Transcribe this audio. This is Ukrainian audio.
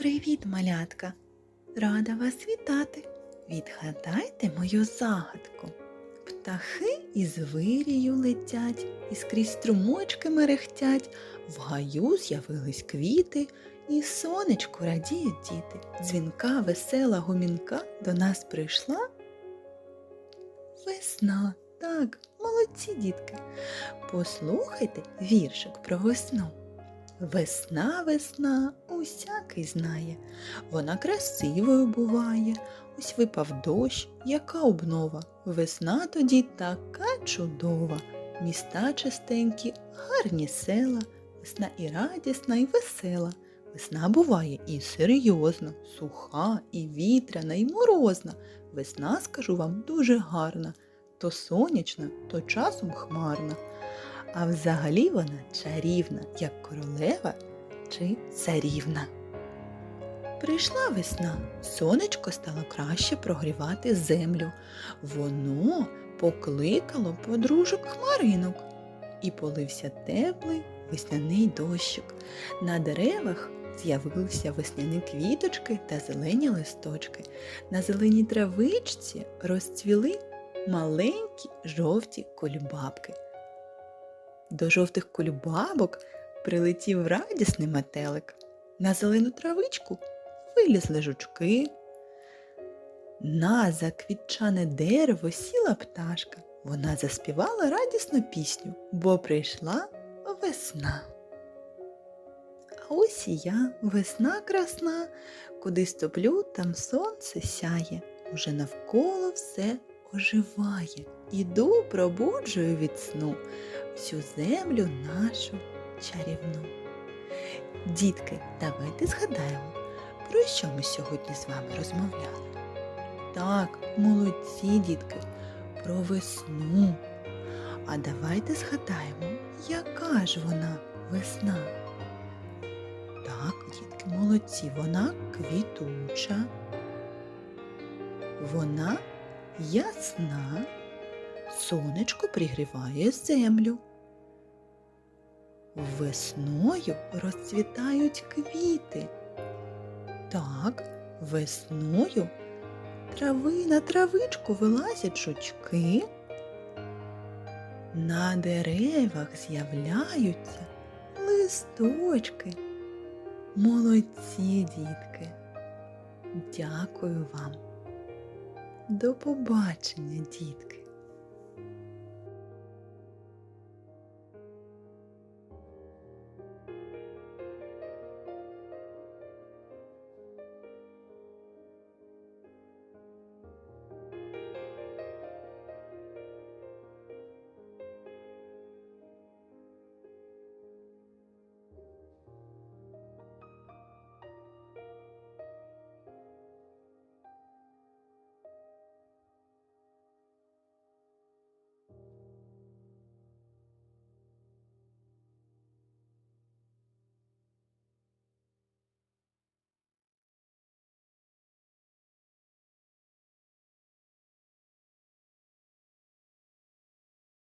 Привіт, малятка! Рада вас вітати. Відгадайте мою загадку. Птахи із вирію летять, і скрізь струмочки мерехтять, в гаю з'явились квіти, і сонечку радіють діти. Дзвінка, весела гумінка до нас прийшла. Весна, так, молодці дітки. Послухайте віршик про весну. Весна, весна, усякий знає, вона красивою буває. Ось випав дощ, яка обнова. Весна тоді така чудова. Міста чистенькі, гарні села, весна і радісна, і весела. Весна буває і серйозна, суха, і вітряна, і морозна. Весна, скажу вам, дуже гарна, то сонячна, то часом хмарна. А взагалі вона чарівна, як королева чи царівна. Прийшла весна, сонечко стало краще прогрівати землю. Воно покликало подружок хмаринок і полився теплий весняний дощик. На деревах з'явилися весняні квіточки та зелені листочки. На зеленій травичці розцвіли маленькі жовті кульбабки. До жовтих кульбабок прилетів радісний метелик. На зелену травичку вилізли жучки. На заквітчане дерево сіла пташка. Вона заспівала радісну пісню, бо прийшла весна. А ось і я, весна красна, куди стоплю, там сонце сяє, уже навколо все оживає. Іду, пробуджую від сну всю землю нашу чарівну. Дітки, давайте згадаємо, про що ми сьогодні з вами розмовляли. Так, молодці, дітки, про весну. А давайте згадаємо, яка ж вона весна. Так, дітки, молодці, вона квітуча, вона ясна, сонечко пригріває землю. Весною розцвітають квіти. Так, весною трави на травичку вилазять жучки. На деревах з'являються листочки. Молодці, дітки. Дякую вам. До побачення, дітки.